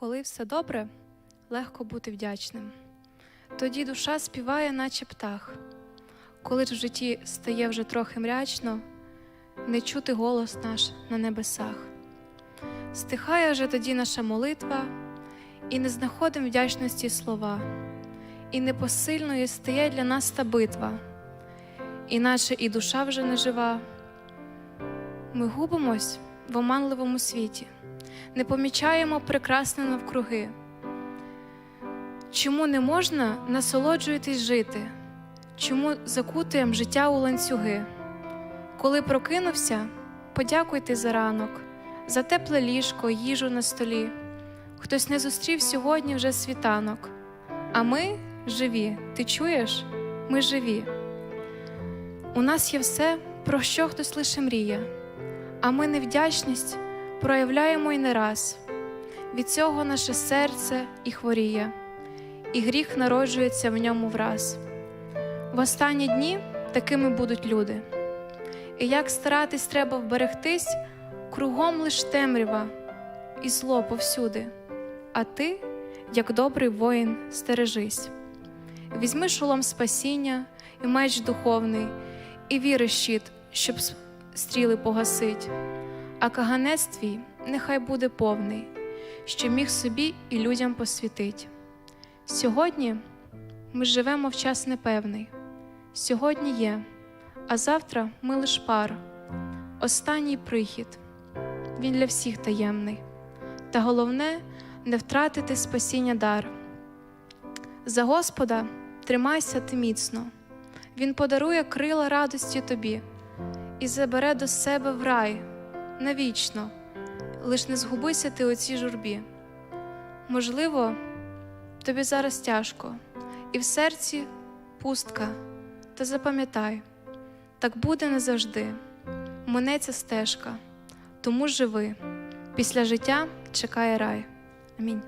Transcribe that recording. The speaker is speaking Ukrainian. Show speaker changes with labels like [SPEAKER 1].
[SPEAKER 1] Коли все добре, легко бути вдячним. Тоді душа співає, наче птах. Коли ж в житті стає вже трохи мрячно, не чути голос наш на небесах. Стихає вже тоді наша молитва, і не знаходим вдячності слова, і непосильною стає для нас та битва, іначе і душа вже не жива. Ми губимось в оманливому світі, не помічаємо прекрасне навкруги. Чому не можна насолоджуєтесь жити? Чому закутуєм життя у ланцюги? Коли прокинувся, подякуйте за ранок, за тепле ліжко, їжу на столі. Хтось не зустрів сьогодні вже світанок. А ми живі, ти чуєш? Ми живі. У нас є все, про що хтось лише мріє, а ми невдячність проявляємо й не раз. Від цього наше серце і хворіє, і гріх народжується в ньому враз. В останні дні такими будуть люди. І як старатись треба вберегтись, кругом лиш темрява і зло повсюди. А ти, як добрий воїн, стережись. Візьми шолом спасіння і меч духовний, і віри щит, щоб стріли погасить. А каганець твій нехай буде повний, що міг собі і людям посвітить. Сьогодні ми живемо в час непевний. Сьогодні є, а завтра ми лиш пара. Останній прихід. Він для всіх таємний. Та головне не втратити спасіння дар. За Господа тримайся ти міцно, Він подарує крила радості тобі і забере до себе в рай навічно, лиш не згубися ти у цій журбі. Можливо, тобі зараз тяжко, і в серці пустка, та запам'ятай, так буде не завжди. Минеться стежка, тому живи. Після життя чекає рай. Амінь.